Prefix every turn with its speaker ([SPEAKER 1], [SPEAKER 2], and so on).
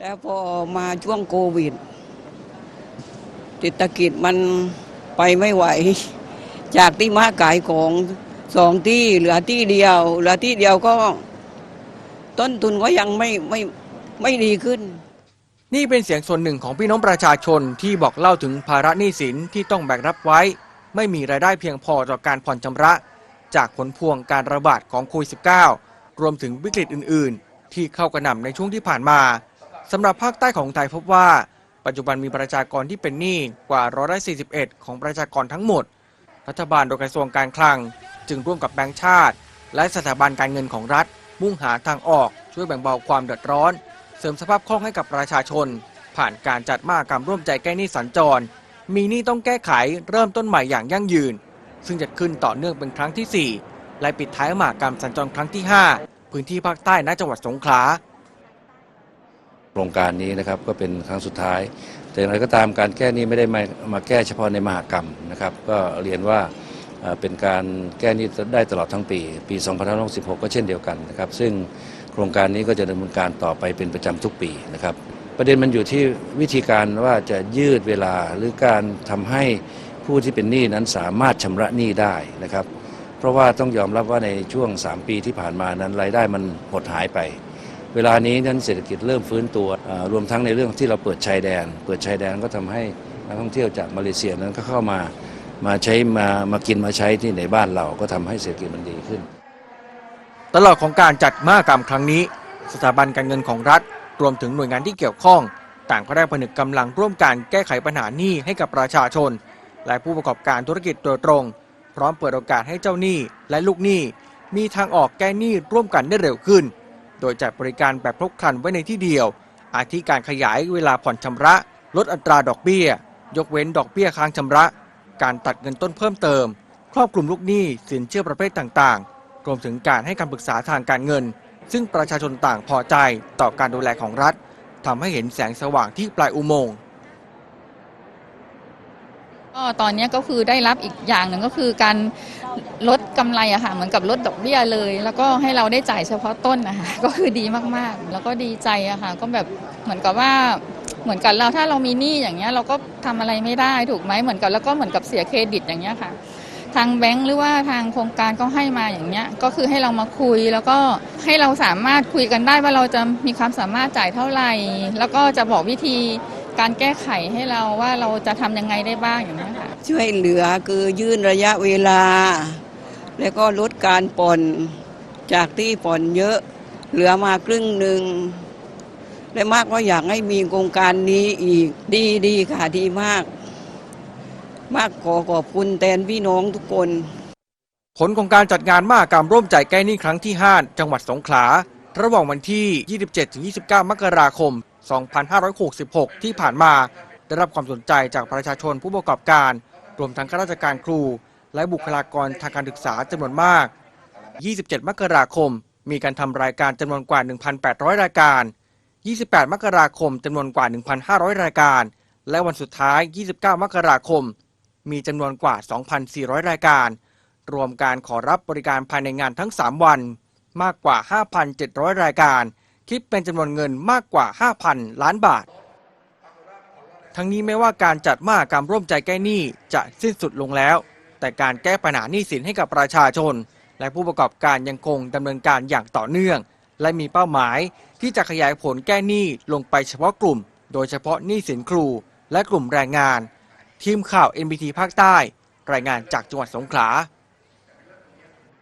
[SPEAKER 1] แล้วพอมาช่วงโควิดเศรษฐกิจมันไปไม่ไหว จากที่มาขายของสองที่เหลือที่เดียว เหลือที่เดียวก็ ต้นทุนก็ยังไม่ไม่ไม่ดีขึ้น
[SPEAKER 2] นี่เป็นเสียงส่วนหนึ่งของพี่น้องประชาชนที่บอกเล่าถึงภาระหนี้สินที่ต้องแบกรับไว้ ไม่มีรายได้เพียงพอต่อการผ่อนชำระ จากผลพวงการระบาดของโควิด -19 รวมถึงวิกฤตอื่น ๆ ที่เข้ากระหน่ำในช่วงที่ผ่านมา สำหรับภาคใต้ของไทยพบว่า ปัจจุบันมีประชากรที่เป็นหนี้กว่าร้อยละ41 ของประชากรทั้งหมด รัฐบาลโดยกระทรวงการคลัง จึงร่วมกับแบงก์ชาติ และสถาบันการเงินของรัฐ มุ่งหาทางออกช่วยแบ่งเบาความเดือดร้อน เสริมสภาพคล่องให้กับประชาชน ผ่านการจัดมหากรรมร่วมใจแก้หนี้สัญจร มีหนี้ต้องแก้ไขเริ่มต้นใหม่อย่างยั่งยืน ซึ่งจัดขึ้นต่อเนื่องเป็นครั้งที่ 4 และปิดท้ายมหากรรมสัญจรครั้งที่ 5 พื้นที่ภาคใต้ณจังหวัดสงขลา
[SPEAKER 3] โครงการนี้นะครับก็เป็นครั้งสุดท้าย แต่อย่างไรก็ตามการแก้นี้ไม่ได้มามาแก้เฉพาะในมหากรรมนะครับ ก็เรียนว่าเป็นการแก้นี้ได้ตลอดทั้งปี ปี2566 ก็เช่นเดียวกันนะครับ ซึ่งโครงการนี้ก็จะดำเนินการต่อไปเป็นประจำทุกปีนะครับ ประเด็นมันอยู่ที่วิธีการว่าจะยืดเวลาหรือการทำให้ผู้ที่เป็นหนี้นั้นสามารถชำระหนี้ได้นะครับ เพราะว่าต้องยอมรับว่าในช่วง 3 ปีที่ผ่านมานั้นรายได้มันหดหายไป เวลานี้นั้นเศรษฐกิจเริ่มฟื้นตัวรวมทั้งในเรื่องที่เราเปิดชายแดน เปิดชายแดนก็ทำให้นักท่องเที่ยวจากมาเลเซียนั้นก็เข้ามามาใช้มามากินมาใช้ที่ในบ้านเราก็ทำให้เศรษฐกิจมันดีขึ้น
[SPEAKER 2] ตลอดของการจัดมหากรรมครั้งนี้ สถาบันการเงินของรัฐ รวมถึงหน่วยงานที่เกี่ยวข้อง ต่างก็ได้ผนึกกำลังร่วมกันแก้ไขปัญหาหนี้ให้กับประชาชน และผู้ประกอบการธุรกิจโดยตรง พร้อมเปิดโอกาสให้เจ้าหนี้และลูกหนี้มีทางออกแก้หนี้ร่วมกันได้เร็วขึ้น โดยจัดบริการแบบครบครันไว้ในที่เดียว อาทิการขยายเวลาผ่อนชำระ ลดอัตราดอกเบี้ย ยกเว้นดอกเบี้ยค้างชำระ การตัดเงินต้นเพิ่มเติม ครอบคลุมลูกหนี้สินเชื่อประเภทต่างๆ รวมถึงการให้คำปรึกษาทางการเงิน ซึ่งประชาชนต่างพอใจต่อการดูแลของรัฐทำให้เห็นแสงสว่างที่ปลายอุโมงค์
[SPEAKER 4] ก็ตอนนี้ก็คือได้รับอีกอย่างหนึ่งก็คือการลดกำไรอะค่ะเหมือนกับลดดอกเบี้ยเลย แล้วก็ให้เราได้จ่ายเฉพาะต้นนะคะก็คือดีมากๆ แล้วก็ดีใจอะค่ะก็แบบเหมือนกับว่าเหมือนกับเราถ้าเรามีหนี้อย่างเงี้ยเราก็ทำอะไรไม่ได้ถูกไหมเหมือนกับแล้วก็เหมือนกับเสียเครดิตอย่างเงี้ยค่ะ ทางแบงค์หรือว่าทางโครงการก็ให้มาอย่างเงี้ยก็คือให้เรามาคุยแล้วก็ให้เราสามารถคุยกันได้ว่าเราจะมีความสามารถจ่ายเท่าไหร่ แล้วก็จะบอกวิธี การแก้ไขให้เราว่าเราจะทำยังไงได้บ้างอย่างเงี้ยค่ะ
[SPEAKER 1] ช่วยเหลือคือยื่นระยะเวลา แล้วก็ลดการผ่อนจากที่ผ่อนเยอะเหลือมาครึ่งหนึ่งและมากก็อยากให้มีโครงการนี้อีกดีดีค่ะดีมาก มากขอขอบคุณแทนพี่น้องทุกคน
[SPEAKER 2] ผลของการจัดงานมหากรรมร่วมใจแก้หนี้ครั้งที่ 5 จังหวัดสงขลา ระหว่างวันที่ 27-29 มกราคม 2566 ที่ผ่านมาได้รับความสนใจจากประชาชนผู้ประกอบการ รวมทั้งข้าราชการครู และบุคลากรทางการศึกษาจำนวนมาก 27 มกราคม มีการทำรายการจำนวนกว่า 1,800 รายการ 28 มกราคมจำนวนกว่า 1,500 รายการ และวันสุดท้าย 29 มกราคม มีจำนวนกว่า 2,400 รายการ รวมการขอรับบริการภายในงานทั้ง 3 วัน มากกว่า 5,700 รายการ คิดเป็นจำนวนเงินมากกว่า 5,000 ล้านบาท ทั้งนี้ไม่ว่าการจัดมหากรรมร่วมใจแก้หนี้จะสิ้นสุดลงแล้ว แต่การแก้ปัญหาหนี้สินให้กับประชาชน และผู้ประกอบการยังคงดำเนินการอย่างต่อเนื่อง และมีเป้าหมายที่จะขยายผลแก้หนี้ลงไปเฉพาะกลุ่ม โดยเฉพาะหนี้สินครู และกลุ่มแรงงาน ทีมข่าว NBT ภาคใต้ รายงานจากจังหวัดสงขลา